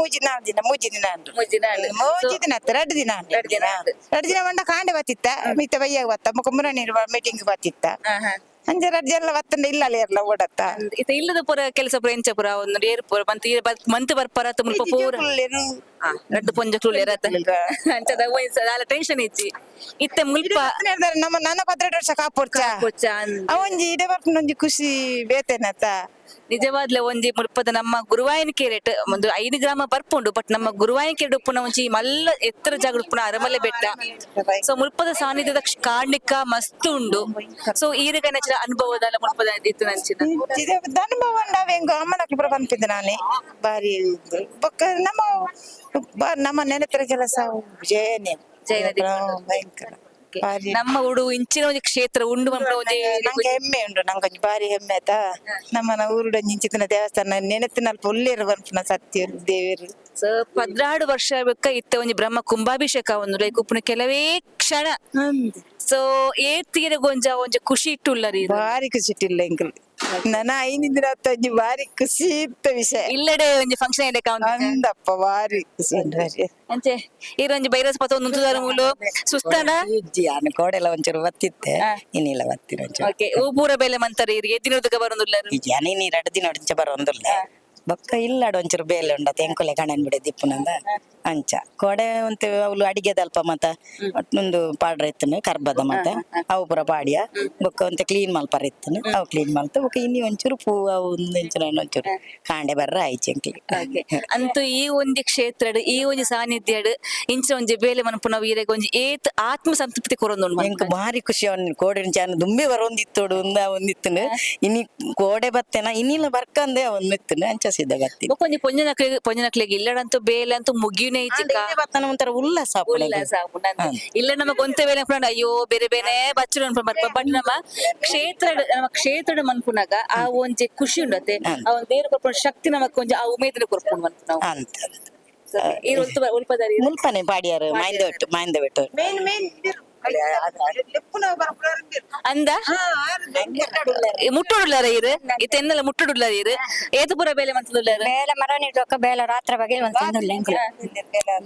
ಮೂಜಿ ನಾಲ್ಕು ದಿನ ಮೂಜಿ ದಿನ ಅಂದ್ರು. ಮೂಜಿ ದಿನ ಅಂದ್ರು. ಮೂಜಿ ದಿನ ಆತು ಎರಡು ದಿನ ಅಂದ್ರು. ಎರಡು ದಿನ ಅಂದ್ರು. ಎರಡು ದಿನ ಮಂಡ ಕಾಂಡೆ ಬತ್ತಿತ್ತ ಮಿತ್ತ ಬೈಯಾಗ ಬತ್ತ ಮುಖಮುರ ಮುರನೀರು ಮೀಟಿಂಗ್ ಬತ್ತಿತ್ತ. ಅಂಜ ರಡ್ಜಿ ಎಲ್ಲ ಬತ್ತಂಡ ಇಲ್ಲ ಇರ್ಲ ಓಡತ್ತ. ಇತ ಇಲ್ಲದ ಪುರ ಕೆಲಸ ಪುರ ಎಂಚ ಪುರ ಒಂದು ಏರ್ ಪುರ ಮಂತ್ ಈ ಬತ್- ಮಂತ್ ಬರ್ಪರ ಮುಲ್ಪ ಪೂರ. ರಡ್ಡು ಪೊಂಜ ಕ್ಲೂಲ್ ಇರತ್ತ ಅಂಚದ ಅಲ್ಲ ಟೆನ್ಷನ್ ಇಚ್ಚಿ ಇತ್ತೆ ಮುಲ್ಪ ನಮ್ಮ ನನ್ನ ಪದ್ರೆಡ್ ವರ್ಷ ಕಾಪುರ್ಚ. ಕೊಚ್ಚ ಅಂದ್. ಅವಂಜಿ ಇಡೆ ಬರ್ಪುನ ಒಂಜಿ ಖುಷಿ ಬೇತೇನತ್ತ. ನಿಜವಾದ್ಲೆ ಒಂಜಿ ಮುಲ್ಪದ ನಮ್ಮ ಗುರುವಾಯನ ಕೇರೆಟ್ ಒಂದು ಐದು ಗ್ರಾಮ ಬರ್ಪುಂಡು ಬಟ್ ನಮ್ಮ ಗುರುವಾಯನ ಕೇರೆಟ್ ಉಪ್ಪುನ ಒಂಜಿ ಮಲ್ಲ ಎತ್ತರ ಜಾಗ ಉಪ್ಪುನ ಅರಮಲೆ ಬೆಟ್ಟ. ಸೊ ಮುಲ್ಪದ ಸಾನ್ನಿಧ್ಯದ ಕಾಣ್ಲಿಕ್ಕ ಮಸ್ತ್ ಉಂಡು ಸೊ ಈರಗ ನೆಚ್ಚಿನ ಅನುಭವದ ಮುಲ್ಪದ ಇತ್ತು ನಂಚಿನ ಅನುಭವ ಉಂಡ ಹೆಂಗ ಅಮ್ಮನಕ್ಕೆ ಪುರ ಬಂತಿದ್ದೆ ನಾನೇ ಬಾರಿ. ಬೊಕ್ಕ ನಮ್ಮ ನಮ್ಮ ನೆನಪಿನ ಕೆಲಸ ಜಯನೇ. ಜಯನ ಭಯಂಕರ. ಬಾರಿ ನಮ್ಮ ಉಡು ಇಂಚಿನ ಒಂದು ಕ್ಷೇತ್ರ ಉಂಡು ಒಂಜಿ ನಂಗೆ ಹೆಮ್ಮೆ ಉಂಟು ನಂಗೊಂದು ಬಾರಿ ಹೆಮ್ಮೆ ಆಯ್ತಾ? ನಮ್ಮನ ಊರುಡ ಇಂಚಿತ್ತಿನ ದೇವಸ್ಥಾನ ನೆನಪಿನಲ್ಲಿ ಒಳ್ಳೆಯ ಬಂಪುನ ಸತ್ಯ ದೇವರು. ಸೊ ಪದ್ನಾಡು ವರ್ಷ ಬೇಕ ಇತ್ತ ಒಂಜಿ ಬ್ರಹ್ಮ ಕುಂಭಾಭಿಷೇಕ ಒಂದು ಉಪ್ಪುನ ಕೆಲವೇ ಕ್ಷಣ. ಸೊ ಏತ್ತಿಗೆ ಗೊಂಜ ಒಂಜ ಖುಷಿ ಇಟ್ಟುಲ್ಲರಿ. ಬಾರಿ ಖುಷಿ ಇಟ್ಟಿಲ್ಲ ಎಂಕಲ್ ನನ್ನ ಐನಿಂದ ಹತ್ತು ಒಂಜಿ ಬಾರಿ ಖುಷಿ ಇತ್ತ ವಿಷಯ. ಇಲ್ಲಡೆ ಒಂಜಿ ಫಂಕ್ಷನ್ ಇದೆ ಅಂದಪ್ಪ ಬಾರಿ ಖುಷಿ ಉಂಟು ಬಾರಿ ಅಂಚೆ ಈರೊಂಜಿ ಬೈರಸ್ ಪತ ಒಂದು ನುಂತುದಾರ ಮೂಲು. ಸುಸ್ತಾನ? ಅನ್ನ ಕೋಡೆಲ್ಲ ಒಂಚೂರು ಬತ್ತಿತ್ತೆ ಇನ್ನಿಲ್ಲ ಬತ್ತಿರ ಒಂಚೂರು. ಓಕೆ ಪೂರ ಬೇಲೆ ಮಂತಾರೆ ಇರಿಗೆ ದಿನದಕ್ಕೆ ಬರೋದಿಲ್ಲ ಜನ ನೀರು ಎರಡು ದಿನ ಹೊಡಿಂಚ ಬರೋಂದಿಲ್ಲ. ಬೊಕ್ಕ ಇಲ್ಲಾಡು ಒಂಚೂರು ಬೇಲೆ ಉಂಡ ತೆಂಕೊಲೆ ಕಣನ್ ಬಿಡೆ ದಿಪ್ಪುನಂದ ಅಂಚ. ಕೊಡೆ ಒಂತೆ ಅವಳು ಅಡಿಗೆದ ಅಲ್ಪ ಮತ್ತ ಒಟ್ಟೊಂದು ಪಾಡ್ರ ಇತ್ತನು ಕರ್ಬದ ಮತ್ತ ಅವು ಪುರ ಪಾಡಿಯ. ಬೊಕ್ಕ ಒಂತೆ ಕ್ಲೀನ್ ಮಲ್ಪರ ಇತ್ತನು ಅವು ಕ್ಲೀನ್ ಮಲ್ತ ಬೊಕ್ಕ ಇನ್ನಿ ಒಂಚೂರು ಪೂ ಅವು ಒಂಚೂರು ಒಂಚೂರು ಕಾಂಡೆ ಬರ್ರ ಆಯ್ತು ಓಕೆ. ಅಂತೂ ಈ ಒಂಜಿ ಕ್ಷೇತ್ರ ಈ ಒಂಜಿ ಸಾನ್ನಿಧ್ಯಡ್ ಇಂಚ ಒಂಜಿ ಬೇಲೆ ಮನ್ಪುನ ವೀರೆಗ್ ಒಂಜಿ ಏತ್ ಆತ್ಮ ಸಂತೃಪ್ತಿ ಕೊರೊಂದು ಎಂಕ್ ಭಾರಿ ಖುಷಿ ಅವನ್ ಕೋಡೆ ಚಾನ ದುಂಬಿ ಬರೋಂದಿತ್ತೋಡು ಒಂದ ಒಂದಿತ್ತನು ಇನಿ ಕೋಡೆ ಬತ್ತೇನ ಇನ್ನಿಲ್ಲ ಬರ್ಕಂದೆ ಒಂದಿತ್ತನು ಅಂಚ ಸಿದ್ಧ ಬತ್ತಿ ಒಂಜಿ ಪೊಂಜನಕ್ಲಿಗೆ ಪೊಂಜನಕ್ಲಿಗೆ ಇಲ್ಲಡಂತೂ ಬೇಲಂತೂ ಅಂತೂ ಮುಗಿಯುನೇ ಇಜ್ಜಿಕ ಬತ್ತನ ಒಂಥರ ಉಲ್ಲಾಸ ಅಪ್ಪುಲೆಗ್. ಉಲ್ಲಾಸ ಆಪುಂಡು ಅಂತೆ. ಇಲ್ಲ ನಮಗ್ ಒಂತೆ ಬೇಲೆ ಅನ್ಪುಂಡು ಅಯ್ಯೋ ಬೇರೆ ಬೇರೆ ಬಚ್ಚಲು ಅನ್ಪುಂಡು ಬರ್ಪ ಬಟ್ ನಮ್ಮ ಕ್ಷೇತ್ರ ನಮ್ಮ ಕ್ಷೇತ್ರ ಮನ್ಪುನಾಗ ಆ ಒಂಜಿ ಖುಷಿ ಉಂಡತೆ ಆ ಒಂದ್ ದೇವ್ರ ಕೊರ್ಪುನ ಶಕ್ತಿ ನಮಕ್ ಕೊಂಚ ಆ ಉಮೇದಿನ ಕೊರ್ಪುಂಡು ಅಂತ ನಾವು. ಅಂತ. ಈ ಉಲ್ಪ ಉಲ್ಪದಾರಿ ಮುಲ್ಪನೆ ಪಾಡಿಯಾರು ಮಾಯ್ದ ಬಿಟ್ಟು ಮಾಯ್ದ ಬಿಟ್ಟು ಪುರ ಬೇಲೆ ಬೇಲೆ ಮರ ನೀಡೋಕ ಬೇಲ ರಾತ್ರಿ ಬಗ್ಗೆ ಒಂದು ತಿಂದುಲ್ಲ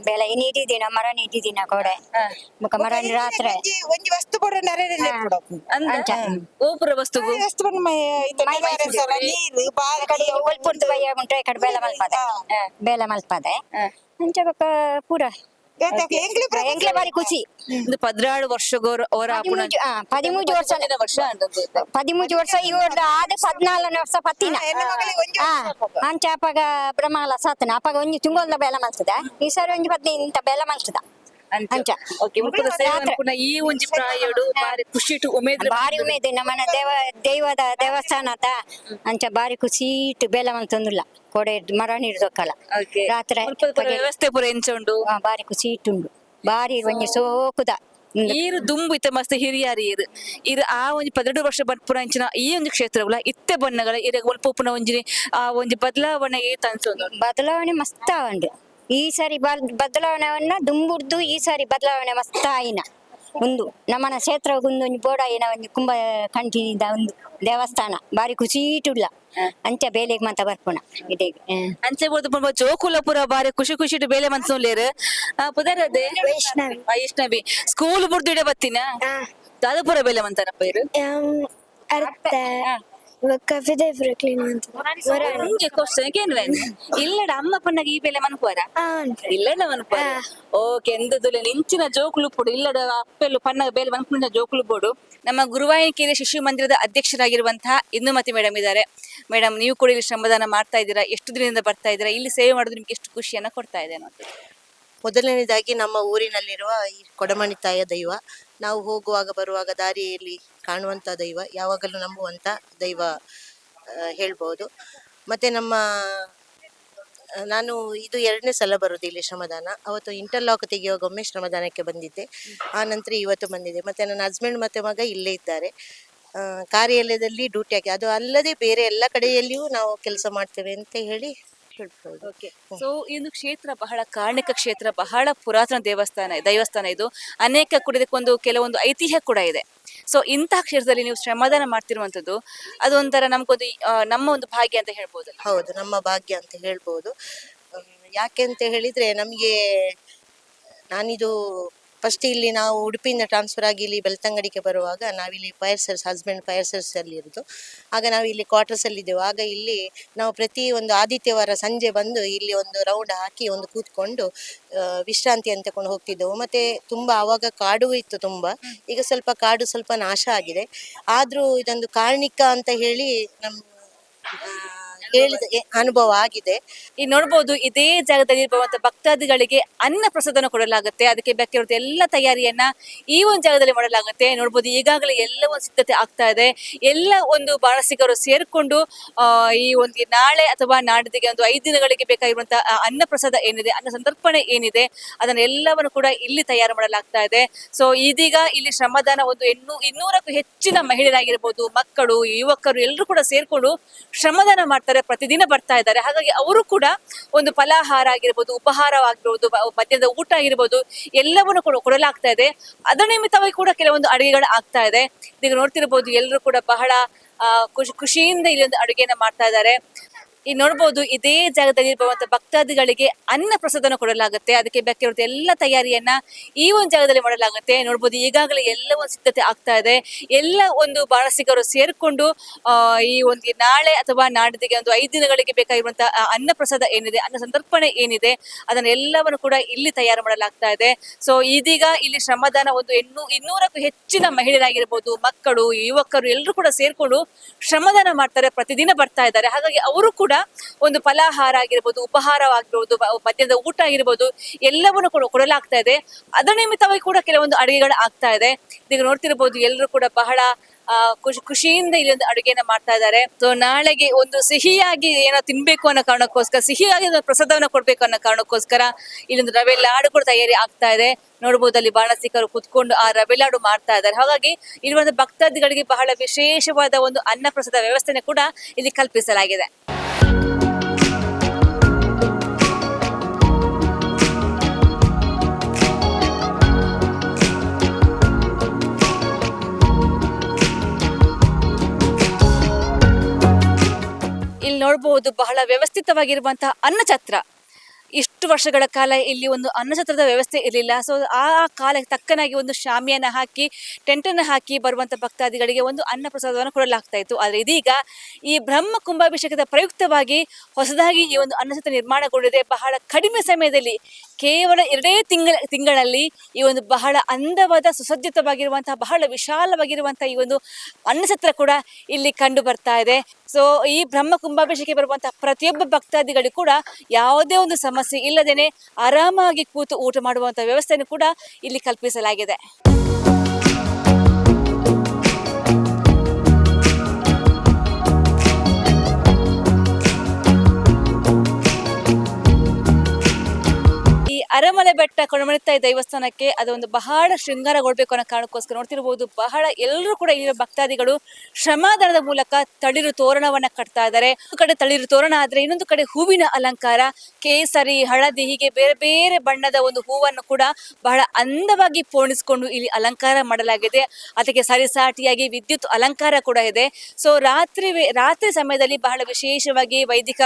ಬೇಲ ದಿನ ಮರ ಇಡೀ ದಿನ ಕೊಡೆ. ಮುಖ ಮರ ರಾತ್ರೆ. ಒಂಜಿ ವಸ್ತು ಕೊಡ ನರೇನೆ ವಸ್ತು ಇದು ನೀರು ಬಾಲ ಕಡೆ ಒಲ್ಪುಂಟು ಬಯ್ಯ ಉಂಟು. ಈ ಕಡೆ ಬೇಲೆ ಮಲ್ಪದೆ. ಬೇಲೆ ಮಲ್ಪದೆ. ಅಂಚ ಬೊಕ್ಕ ಪೂರ. ಎಂಕ್ಲೆ ಬಾರಿ ಖುಷಿ. ಇದು ಪದ್ರಾಡು ವರ್ಷಗೋರ್ ಅವರ ಪದಿಮೂಜು ವರ್ಷ ವರ್ಷ ಪದಿಮೂಜು ವರ್ಷ ಇವ್ರದ್ದು ಆದ ಪದ್ನಾಲ್ಕನೇ ವರ್ಷ ಪತ್ತಿನ. ಅಂಚ ಅಪ್ಪಗ ಬ್ರಹ್ಮಲ ಸಾತನ. ಅಪ್ಪಗ ಒಂಜಿ ತುಂಬ ಬೆಲ ಮಲ್ತದ ಈ ಸಾರಿ ಒಂಜಿ ಪದ್ನೈದು ಇಂತ ಬೆಲ್ಲ ಮಲ್ತದ ಅಂಚ ಓಕೆ ಮುಖದ ಸೇವನ ಈ ಒಂಜಿ ಪ್ರಾಯಡು ಬಾರಿ ಖುಷಿ ಇಟ್ಟು ಉಮೇದ್ ಬಾರಿ ಉಮೇದು ನಮ್ಮನ ದೇವ ದೈವದ ದೇವಸ್ಥಾನ ಅಂಚ ಬಾರಿ ಖುಷಿ ಇಟ್ಟು ಬೇಲೆ ಮಲ್ತಂದುಲ್ಲ ಕೊಡೆ ಮರ ನೀಡ್ದೊಕ್ಕಲ್ಲ ರಾತ್ರಿ ವ್ಯವಸ್ಥೆ ಪೂರ ಎಂಚ ಉಂಡು? ಆ, ಬಾರಿ ಖುಷಿ ಇಟ್ಟುಂಡು ಬಾರಿ ಒಂಜಿ ಸೋಕುದ. ಈರು ದುಂಬು ಇತ್ತೆ ಮಸ್ತ್ ಹಿರಿಯಾರಿ ಇರು ಇದು ಆ ಒಂಜಿ ಪದೆರಡು ವರ್ಷ ಬರ್ಪುರ ಇಂಚಿನ ಈ ಒಂದು ಕ್ಷೇತ್ರಗಳ ಇತ್ತೆ ಬಣ್ಣಗಳ ಇರ ಒಲ್ಪ ಉಪ್ಪುನ ಒಂಜಿ ಆ ಒಂಜಿ ಬದಲಾವಣೆ ಏತ ಅನ್ಸೋದು ಬದಲಾವಣೆ ಮಸ್ತ್ ಉಂಡು ಈ ಸಾರಿ ಬದ್- ಬದಲಾವಣೆಯನ್ನ ದುಂಬುಡ್ದು ಈ ಸಾರಿ ಬದಲಾವಣೆ ಮಸ್ತ ಆಯಿನ. ಒಂದು ನಮ್ಮನ ಕ್ಷೇತ್ರ ಒಂದೊಂದು ಬೋಡ ಏನ ಒಂದು ಕುಂಭ ಕಂಠಿನಿಂದ ಒಂದು ದೇವಸ್ಥಾನ. ಬಾರಿ ಖುಷೀಟುಲ್ಲ ಅಂಚ ಬೇಲೆಗ್ ಮಂತ ಬರ್ಪುಣ. ಇದೇ ಅಂಚೆ ಬೋದು ಜೋಕುಲಪುರ ಬಾರಿ ಖುಷಿ ಖುಷಿ ಬೇಲೆ ಮನ್ಸೋಲೇರು ಪುದರದೆ ವೈಷ್ಣವಿ. ವೈಷ್ಣವಿ. ಸ್ಕೂಲ್ ಮುರ್ದಿಡೆ ಬತ್ತಿನ? ದಾದ ಪೂರ ಬೇಲೆ ಮಂತನ ಇರು. ಅರ್ಥ. ನಿಂಗೆ ಕ್ವಶನ್ ಏನು ಇಲ್ಲಡ ಅಮ್ಮ ಪಣ್ಣಗೆ ಈ ಬೇಲೆ ಮನ್ಪುವರ ಇಲ್ಲಡ ಮನ್ಪುವರ ಓಕೆ ಎಂದದುಲೆ ನಿಂಚಿನ ಜೋಕುಲು ಪುಡು. ಇಲ್ಲಡ ಅಪ್ಪೆಲು ಪನ್ನಗ ಬೇಲೆ ಮನ್ಪುಂಡ ಜೋಕುಲು ಬೋಡು ನಮ್ಮ ಗುರುವಾಯಕೇರಿ ಶಿಶು ಮಂದಿರದ ಅಧ್ಯಕ್ಷರಾಗಿರುವಂತಹ ಇಂದುಮತಿ ಮೇಡಮ್ ಇದ್ದಾರೆ. ಮೇಡಮ್ ನೀವು ಕೂಡ ಇಲ್ಲಿ ಶ್ರಮದಾನ ಮಾಡ್ತಾ ಇದ್ದೀರಾ? ಎಷ್ಟು ದಿನದಿಂದ ಬರ್ತಾ ಇದ್ದೀರಾ? ಇಲ್ಲಿ ಸೇವೆ ಮಾಡೋದು ನಿಮ್ಗೆ ಎಷ್ಟು ಖುಷಿಯನ್ನ ಕೊಡ್ತಾ ಇದೆ ಅನ್ನೋದು. ಮೊದಲನೇದಾಗಿ ನಮ್ಮ ಊರಿನಲ್ಲಿರುವ ಈ ಕೊಡಮಣಿ ತಾಯಿಯ ದೈವ ನಾವು ಹೋಗುವಾಗ, ಬರುವಾಗ ದಾರಿಯಲ್ಲಿ ಕಾಣುವಂಥ ದೈವ, ಯಾವಾಗಲೂ ನಂಬುವಂಥ ದೈವ ಹೇಳ್ಬೋದು. ಮತ್ತೆ ನಮ್ಮ ನಾನು ಇದು ಎರಡನೇ ಸಲ ಬರುದು ಇಲ್ಲಿ ಶ್ರಮದಾನ. ಅವತ್ತು ಇಂಟರ್ಲಾಕ್ ತೆಗೆಯುವಾಗ ಒಮ್ಮೆ ಶ್ರಮದಾನಕ್ಕೆ ಬಂದಿದ್ದೆ. ಆ ನಂತರ ಇವತ್ತು ಬಂದಿದೆ. ಮತ್ತೆ ನನ್ನ ಹಸ್ಬೆಂಡ್ ಮತ್ತೆ ಮಗ ಇಲ್ಲೇ ಇದ್ದಾರೆ. ಕಾರ್ಯಾಲಯದಲ್ಲಿ ಡ್ಯೂಟಿ ಹಾಕಿ, ಅದು ಅಲ್ಲದೆ ಬೇರೆ ಎಲ್ಲ ಕಡೆಯಲ್ಲಿಯೂ ನಾವು ಕೆಲಸ ಮಾಡ್ತೇವೆ ಅಂತ ಹೇಳಿ ಹೇಳ್ಬೋದು. ಓಕೆ ಸೊ ಈ ಕ್ಷೇತ್ರ ಬಹಳ ಕಾರ್ಣಿಕ ಕ್ಷೇತ್ರ ಬಹಳ ಪುರಾತನ ದೇವಸ್ಥಾನ ದೇವಸ್ಥಾನ ಇದು. ಅನೇಕ ಕೂಡ ಇದಕ್ಕೊಂದು ಕೆಲವೊಂದು ಐತಿಹ್ಯ ಕೂಡ ಇದೆ. ಸೊ ಇಂತಹ ಕ್ಷೇತ್ರದಲ್ಲಿ ನೀವು ಶ್ರಮದಾನ ಮಾಡ್ತಿರುವಂತದ್ದು ಅದೊಂಥರ ನಮ್ಗೊಂದು ನಮ್ಮ ಒಂದು ಭಾಗ್ಯ ಅಂತ ಹೇಳ್ಬೋದು ಹೌದು ನಮ್ಮ ಭಾಗ್ಯ ಅಂತ ಹೇಳ್ಬೋದು. ಯಾಕೆ ಅಂತ ಹೇಳಿದ್ರೆ ನಮಗೆ ನಾನಿದು ಫಸ್ಟ್ ಇಲ್ಲಿ ನಾವು ಉಡುಪಿಯಿಂದ ಟ್ರಾನ್ಸ್ಫರ್ ಆಗಿ ಇಲ್ಲಿ ಬೆಳ್ತಂಗಡಿಗೆ ಬರುವಾಗ ನಾವಿಲ್ಲಿ fire service husband fire service ಅಲ್ಲಿ ಇರೋದು. ಆಗ ನಾವು ಇಲ್ಲಿ ಕ್ವಾರ್ಟರ್ಸ್ ಅಲ್ಲಿ ಇದ್ದೆವು. ಆಗ ಇಲ್ಲಿ ನಾವು ಪ್ರತಿ ಒಂದು ಆದಿತ್ಯವಾರ ಸಂಜೆ ಬಂದು ಇಲ್ಲಿ ಒಂದು ರೌಂಡ್ ಹಾಕಿ ಒಂದು ಕೂತ್ಕೊಂಡು ವಿಶ್ರಾಂತಿ ಅಂತ ತಕೊಂಡು ಹೋಗ್ತಿದ್ದೆವು. ಮತ್ತೆ ತುಂಬಾ ಆವಾಗ ಕಾಡು ಇತ್ತು ತುಂಬಾ. ಈಗ ಸ್ವಲ್ಪ ಕಾಡು ಸ್ವಲ್ಪ ನಾಶ ಆಗಿದೆ. ಆದ್ರೂ ಇದೊಂದು ಕಾರಣಿಕ ಅಂತ ಹೇಳಿ ನಮ್ಮ ಎ- ಅನುಭವ ಆಗಿದೆ. ಈ ನೋಡ್ಬೋದು ಇದೇ ಜಾಗದಲ್ಲಿ ಇರುವಂತಹ ಭಕ್ತಾದಿಗಳಿಗೆ ಅನ್ನ ಪ್ರಸಾದನ ಕೊಡಲಾಗುತ್ತೆ. ಅದಕ್ಕೆ ಬೇಕಿರುವಂತಹ ಎಲ್ಲ ತಯಾರಿಯನ್ನ ಈ ಒಂದು ಜಾಗದಲ್ಲಿ ಮಾಡಲಾಗುತ್ತೆ. ನೋಡ್ಬೋದು ಈಗಾಗಲೇ ಎಲ್ಲ ಒಂದು ಸಿದ್ಧತೆ ಆಗ್ತಾ ಇದೆ. ಎಲ್ಲ ಒಂದು ಬಾಣಸಿಗರು ಸೇರ್ಕೊಂಡು ಈ ಒಂದು ನಾಳೆ ಅಥವಾ ನಾಡಿದಿಗೆ ಒಂದು ಐದು ದಿನಗಳಿಗೆ ಬೇಕಾಗಿರುವಂತಹ ಅನ್ನ ಪ್ರಸಾದ ಏನಿದೆ, ಅನ್ನ ಸಂತರ್ಪಣೆ ಏನಿದೆ, ಅದನ್ನ ಎಲ್ಲವನ್ನು ಕೂಡ ಇಲ್ಲಿ ತಯಾರು ಮಾಡಲಾಗ್ತಾ ಇದೆ. ಸೊ, ಇದೀಗ ಇಲ್ಲಿ ಶ್ರಮದಾನ ಒಂದು ಇನ್ನೂ ಇನ್ನೂರಕ್ಕೂ ಹೆಚ್ಚಿನ ಮಹಿಳೆಯರಾಗಿರ್ಬೋದು, ಮಕ್ಕಳು, ಯುವಕರು ಎಲ್ಲರೂ ಕೂಡ ಸೇರ್ಕೊಂಡು ಶ್ರಮದಾನ ಮಾಡ್ತಾರೆ. ಪ್ರತಿದಿನ ಬರ್ತಾ ಇದ್ದಾರೆ. ಹಾಗಾಗಿ ಅವರು ಕೂಡ ಒಂದು ಫಲಾಹಾರ ಆಗಿರ್ಬೋದು, ಉಪಹಾರವಾಗಿರ್ಬೋದು ಮಧ್ಯಾಹ್ನದ ಊಟ ಆಗಿರ್ಬೋದು, ಎಲ್ಲವನ್ನು ಕೂಡ ಕೊಡಲಾಗ್ತಾ ಇದೆ. ಅದರ ನಿಮಿತ್ತವಾಗಿ ಕೂಡ ಕೆಲವೊಂದು ಅಡುಗೆಗಳು ಆಗ್ತಾ ಇದೆ. ಈಗ ನೋಡ್ತಿರ್ಬೋದು ಎಲ್ಲರೂ ಕೂಡ ಬಹಳ ಖುಷಿ ಖುಷಿಯಿಂದ ಇಲ್ಲಿ ಒಂದು ಅಡುಗೆನ ಮಾಡ್ತಾ ಇದ್ದಾರೆ. ಈ ನೋಡ್ಬೋದು, ಇದೇ ಜಾಗದಲ್ಲಿ ಇರುವಂತಹ ಭಕ್ತಾದಿಗಳಿಗೆ ಅನ್ನ ಪ್ರಸಾದನ ಕೊಡಲಾಗುತ್ತೆ. ಅದಕ್ಕೆ ಬೇಕಿರುವಂತಹ ಎಲ್ಲ ತಯಾರಿಯನ್ನ ಈ ಒಂದು ಜಾಗದಲ್ಲಿ ಮಾಡಲಾಗುತ್ತೆ. ನೋಡ್ಬೋದು, ಈಗಾಗಲೇ ಎಲ್ಲ ಒಂದು ಸಿದ್ಧತೆ ಆಗ್ತಾ ಇದೆ. ಎಲ್ಲ ಒಂದು ಬಾಣಸಿಗರು ಸೇರ್ಕೊಂಡು ಈ ಒಂದು ನಾಳೆ ಅಥವಾ ನಾಡಿದಿಗೆ ಒಂದು ಐದು ದಿನಗಳಿಗೆ ಬೇಕಾಗಿರುವಂತಹ ಅನ್ನ ಪ್ರಸಾದ ಏನಿದೆ, ಅನ್ನ ಸಂತರ್ಪಣೆ ಏನಿದೆ, ಅದನ್ನ ಎಲ್ಲವನ್ನು ಕೂಡ ಇಲ್ಲಿ ತಯಾರು ಮಾಡಲಾಗ್ತಾ ಇದೆ. ಸೊ, ಇದೀಗ ಇಲ್ಲಿ ಶ್ರಮದಾನ ಒಂದು ಇನ್ನೂ ಇನ್ನೂರಕ್ಕೂ ಹೆಚ್ಚಿನ ಮಹಿಳೆಯರಾಗಿರ್ಬೋದು, ಮಕ್ಕಳು, ಯುವಕರು ಎಲ್ಲರೂ ಕೂಡ ಸೇರ್ಕೊಂಡು ಶ್ರಮದಾನ ಮಾಡ್ತಾರೆ, ಪ್ರತಿದಿನ ಬರ್ತಾ ಇದ್ದಾರೆ. ಹಾಗಾಗಿ ಅವರು ಕೂಡ ಒಂದು ಫಲಾಹಾರ ಆಗಿರ್ಬೋದು ಉಪಹಾರವಾಗಿರ್ಬೋದು ಮಧ್ಯಾಹ್ನದ ಊಟ ಆಗಿರ್ಬೋದು, ಎಲ್ಲವನ್ನು ಕೂಡ ಕೊಡಲಾಗ್ತಾ ಇದೆ. ಅದರ ನಿಮಿತ್ತವಾಗಿ ಕೂಡ ಕೆಲವೊಂದು ಅಡುಗೆಗಳು ಆಗ್ತಾ ಇದೆ. ಈಗ ನೋಡ್ತಿರ್ಬೋದು, ಎಲ್ಲರೂ ಕೂಡ ಬಹಳ ಖುಷಿ, ಖುಷಿಯಿಂದ ಇಲ್ಲಿ ಒಂದು ಮಾಡ್ತಾ ಇದ್ದಾರೆ. ಸೊ ನಾಳೆಗೆ ಒಂದು ಸಿಹಿಯಾಗಿ ಏನೋ ತಿನ್ಬೇಕು ಅನ್ನೋ ಕಾರಣಕ್ಕೋಸ್ಕರ, ಸಿಹಿಯಾಗಿ ಪ್ರಸಾದವನ್ನ ಕೊಡ್ಬೇಕು ಅನ್ನೋ ಕಾರಣಕ್ಕೋಸ್ಕರ ಇಲ್ಲೊಂದು ರವೆ ಲಾಡು ಕೂಡ ತಯಾರಿ ಆಗ್ತಾ ಇದೆ. ನೋಡ್ಬೋದು, ಅಲ್ಲಿ ಬಾಣಸಿಕರು ಕುತ್ಕೊಂಡು ಆ ರವೆ ಲಾಡು ಮಾಡ್ತಾ ಇದ್ದಾರೆ. ಹಾಗಾಗಿ ಇಲ್ಲಿ ಒಂದು ಭಕ್ತಾದಿಗಳಿಗೆ ಬಹಳ ವಿಶೇಷವಾದ ಒಂದು ಅನ್ನ ಪ್ರಸಾದ ವ್ಯವಸ್ಥೆನೆ ಕೂಡ ಇಲ್ಲಿ ಕಲ್ಪಿಸಲಾಗಿದೆ. ಇಲ್ಲಿ ನೋಡಬಹುದು ಬಹಳ ವ್ಯವಸ್ಥಿತವಾಗಿರುವಂತಹ ಅನ್ನಛತ್ರ. ಇಷ್ಟು ವರ್ಷಗಳ ಕಾಲ ಇಲ್ಲಿ ಒಂದು ಅನ್ನಸತ್ರದ ವ್ಯವಸ್ಥೆ ಇರಲಿಲ್ಲ. ಸೊ ಆ ಕಾಲಕ್ಕೆ ತಕ್ಕನಾಗಿ ಒಂದು ಶಾಮಿಯನ್ನು ಹಾಕಿ, ಟೆಂಟನ್ನು ಹಾಕಿ ಬರುವಂತ ಭಕ್ತಾದಿಗಳಿಗೆ ಒಂದು ಅನ್ನ ಪ್ರಸಾದವನ್ನು ಕೊಡಲಾಗ್ತಾ ಇತ್ತು. ಆದರೆ ಇದೀಗ ಈ ಬ್ರಹ್ಮ ಕುಂಭಾಭಿಷೇಕದ ಪ್ರಯುಕ್ತವಾಗಿ ಹೊಸದಾಗಿ ಈ ಒಂದು ಅನ್ನಸತ್ರ ನಿರ್ಮಾಣಗೊಂಡಿದೆ. ಬಹಳ ಕಡಿಮೆ ಸಮಯದಲ್ಲಿ, ಕೇವಲ ಎರಡೇ ತಿಂಗಳ, ತಿಂಗಳಲ್ಲಿ ಈ ಒಂದು ಬಹಳ ಅಂದವಾದ, ಸುಸಜ್ಜಿತವಾಗಿರುವಂತಹ, ಬಹಳ ವಿಶಾಲವಾಗಿರುವಂತಹ ಈ ಒಂದು ಅನ್ನಸತ್ರ ಕೂಡ ಇಲ್ಲಿ ಕಂಡು ಬರ್ತಾ ಇದೆ. ಸೊ ಈ ಬ್ರಹ್ಮ ಕುಂಭಾಭಿಷೇಕ ಬರುವಂತಹ ಪ್ರತಿಯೊಬ್ಬ ಭಕ್ತಾದಿಗಳಿಗೂ ಕೂಡ ಯಾವುದೇ ಒಂದು ಸಮಸ್ಯೆ ಇಲ್ಲದೇನೆ ಆರಾಮಾಗಿ ಕೂತು ಊಟ ಮಾಡುವಂತಹ ವ್ಯವಸ್ಥೆಯನ್ನು ಕೂಡ ಇಲ್ಲಿ ಕಲ್ಪಿಸಲಾಗಿದೆ. ಅರಮನೆ ಬೆಟ್ಟ ಕೊಡಮಣಿತಾಯಿ ದೇವಸ್ಥಾನಕ್ಕೆ ಅದೊಂದು ಬಹಳ ಶೃಂಗಾರಗೊಳ್ಬೇಕು ಅನ್ನೋ ಕಾರಣಕ್ಕೋಸ್ಕರ ನೋಡ್ತಿರ್ಬೋದು, ಬಹಳ ಎಲ್ಲರೂ ಕೂಡ ಇಲ್ಲಿರೋ ಭಕ್ತಾದಿಗಳು ಶ್ರಮದಾನದ ಮೂಲಕ ತಳಿರು ತೋರಣವನ್ನ ಕಟ್ತಾ ಇದ್ದಾರೆ ಒಂದು ಕಡೆ ತಳಿರು ತೋರಣ ಆದ್ರೆ ಇನ್ನೊಂದು ಕಡೆ ಹೂವಿನ ಅಲಂಕಾರ, ಕೇಸರಿ, ಹಳದಿ, ಹೀಗೆ ಬೇರೆ ಬೇರೆ ಬಣ್ಣದ ಒಂದು ಹೂವನ್ನು ಕೂಡ ಬಹಳ ಅಂದವಾಗಿ ಪೋಣಿಸಿಕೊಂಡು ಇಲ್ಲಿ ಅಲಂಕಾರ ಮಾಡಲಾಗಿದೆ. ಅದಕ್ಕೆ ಸರಿಸಾಟಿಯಾಗಿ ವಿದ್ಯುತ್ ಅಲಂಕಾರ ಕೂಡ ಇದೆ. ಸೊ ರಾತ್ರಿ ರಾತ್ರಿ ಸಮಯದಲ್ಲಿ ಬಹಳ ವಿಶೇಷವಾಗಿ ವೈದಿಕ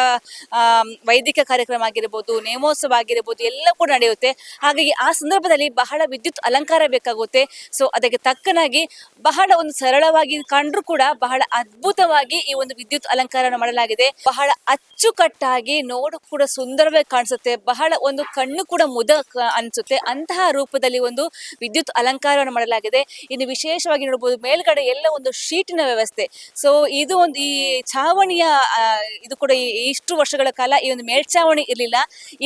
ವೈದಿಕ ಕಾರ್ಯಕ್ರಮ ಆಗಿರ್ಬೋದು, ನೇಮೋತ್ಸವ ಆಗಿರ್ಬೋದು, ಎಲ್ಲ ಕೂಡ ನಡೆಯುತ್ತೆ. ಹಾಗಾಗಿ ಆ ಸಂದರ್ಭದಲ್ಲಿ ಬಹಳ ವಿದ್ಯುತ್ ಅಲಂಕಾರ ಬೇಕಾಗುತ್ತೆ. ಸೊ ಅದಕ್ಕೆ ತಕ್ಕನಾಗಿ ಬಹಳ ಒಂದು ಸರಳವಾಗಿ ಕಂಡ್ರು ಕೂಡ ಬಹಳ ಅದ್ಭುತವಾಗಿ ಈ ಒಂದು ವಿದ್ಯುತ್ ಅಲಂಕಾರ ಮಾಡಲಾಗಿದೆ. ಬಹಳ ಅಚ್ಚುಕಟ್ಟಾಗಿ ನೋಡು ಕೂಡ ಸುಂದರವಾಗಿ ಕಾಣಿಸುತ್ತೆ. ಬಹಳ ಒಂದು ಕಣ್ಣು ಕೂಡ ಮುದ ಅನಿಸುತ್ತೆ. ಅಂತಹ ರೂಪದಲ್ಲಿ ಒಂದು ವಿದ್ಯುತ್ ಅಲಂಕಾರವನ್ನು ಮಾಡಲಾಗಿದೆ. ಇನ್ನು ವಿಶೇಷವಾಗಿ ನೋಡಬಹುದು ಮೇಲ್ಗಡೆ ಎಲ್ಲ ಒಂದು ಶೀಟಿನ ವ್ಯವಸ್ಥೆ. ಸೊ ಇದು ಒಂದು ಈ ಛಾವಣಿಯ ಇದು ಕೂಡ ಇಷ್ಟು ವರ್ಷಗಳ ಕಾಲ ಈ ಒಂದು ಮೇಲ್ಛಾವಣಿ ಇರಲಿಲ್ಲ.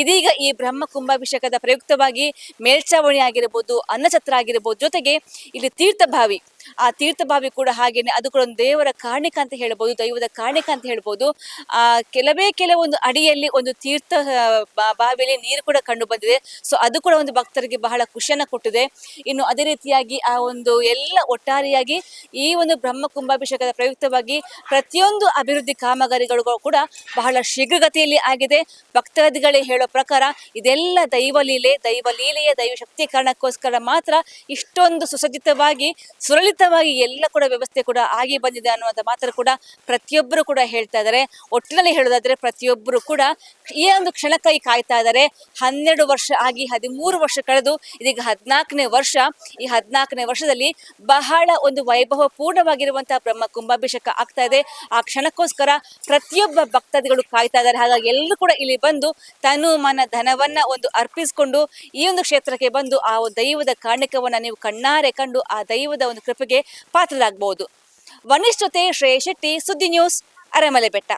ಇದೀಗ ಈ ಬ್ರಹ್ಮ ಕುಂಭಾಭಿಷೇಕದ ಪ್ರಯುಕ್ತವಾಗಿ ಮೇಲ್ಚಾವಣಿ ಆಗಿರಬಹುದು ಅನ್ನಛತ್ರ ಆಗಿರಬಹುದು ಜೊತೆಗೆ ಇಲ್ಲಿ ತೀರ್ಥಭಾವಿ ಆ ತೀರ್ಥಭಾವಿ ಕೂಡ ಹಾಗೇನೆ, ಅದು ಕೂಡ ಒಂದು ದೇವರ ಕಾಣಿಕ ಅಂತ ಹೇಳ್ಬೋದು, ದೈವದ ಕಾಣಿಕ ಅಂತ ಹೇಳ್ಬೋದು. ಆ, ಕೆಲವೇ ಕೆಲವೊಂದು ಅಡಿಯಲ್ಲಿ ಒಂದು ತೀರ್ಥ ಬಾವಿಯಲ್ಲಿ ನೀರು ಕೂಡ ಕಂಡು ಬಂದಿದೆ. ಸೊ ಅದು ಕೂಡ ಒಂದು ಭಕ್ತರಿಗೆ ಬಹಳ ಖುಷಿಯನ್ನ ಕೊಟ್ಟಿದೆ. ಇನ್ನು ಅದೇ ರೀತಿಯಾಗಿ ಆ ಒಂದು ಎಲ್ಲ ಒಟ್ಟಾರೆಯಾಗಿ ಈ ಒಂದು ಬ್ರಹ್ಮ ಕುಂಭಾಭಿಷೇಕದ ಪ್ರಯುಕ್ತವಾಗಿ ಪ್ರತಿಯೊಂದು ಅಭಿವೃದ್ಧಿ ಕಾಮಗಾರಿಗಳು ಕೂಡ ಬಹಳ ಶೀಘ್ರಗತಿಯಲ್ಲಿ ಆಗಿದೆ. ಭಕ್ತಾದಿಗಳೇ ಹೇಳೋ ಪ್ರಕಾರ ಇದೆಲ್ಲ ದೈವಲೀಲೆ ದೈವಲೀಲೆಯ ದೈವ ಶಕ್ತೀಕರಣಕ್ಕೋಸ್ಕರ ಮಾತ್ರ ಇಷ್ಟೊಂದು ಸುಸಜ್ಜಿತವಾಗಿ ಸುರಳಿತವಾಗಿ ಎಲ್ಲ ಕೂಡ ವ್ಯವಸ್ಥೆ ಕೂಡ ಆಗಿ ಬಂದಿದೆ ಅನ್ನುವಂಥ ಮಾತ್ರ ಕೂಡ ಪ್ರತಿಯೊಬ್ಬರು ಕೂಡ ಹೇಳ್ತಾ ಇದ್ದಾರೆ. ಒಟ್ಟಿನಲ್ಲಿ ಹೇಳೋದಾದ್ರೆ ಪ್ರತಿಯೊಬ್ಬರು ಕೂಡ ಈ ಒಂದು ಕ್ಷಣಕ್ಕಾಗಿ ಕಾಯ್ತಾ ಇದ್ದಾರೆ. ಹನ್ನೆರಡು ವರ್ಷ ಆಗಿ ಹದಿಮೂರು ವರ್ಷ ಕಳೆದು ಇದೀಗ ಹದಿನಾಲ್ಕನೇ ವರ್ಷ. ಈ ಹದಿನಾಲ್ಕನೇ ವರ್ಷದಲ್ಲಿ ಬಹಳ ಒಂದು ವೈಭವ ಪೂರ್ಣವಾಗಿರುವಂತಹ ಬ್ರಹ್ಮ ಕುಂಭಾಭಿಷೇಕ ಆಗ್ತಾ ಇದೆ. ಆ ಕ್ಷಣಕ್ಕೋಸ್ಕರ ಪ್ರತಿಯೊಬ್ಬ ಭಕ್ತಾದಿಗಳು ಕಾಯ್ತಾ ಇದ್ದಾರೆ. ಹಾಗಾಗಿ ಎಲ್ಲರೂ ಕೂಡ ಇಲ್ಲಿ ಬಂದು ತನು ಮನ ಧನವನ್ನ ಒಂದು ಅರ್ಪಿಸಿಕೊಂಡು ಈ ಒಂದು ಕ್ಷೇತ್ರಕ್ಕೆ ಬಂದು ಆ ದೈವದ ಕಾಣಿಕವನ್ನ ನೀವು ಕಣ್ಣಾರೆ ಕಂಡು ಆ ದೈವದ ಒಂದು ಕೃಪೆಗೆ ಪಾತ್ರರಾಗಬಹುದು ವನಿಷ್ಠತೆ ಜೊತೆ ಶ್ರೇಯಸ್ ಶೆಟ್ಟಿ ಸುದ್ದಿ ನ್ಯೂಸ್ ಅರಮಲೆ ಬೆಟ್ಟ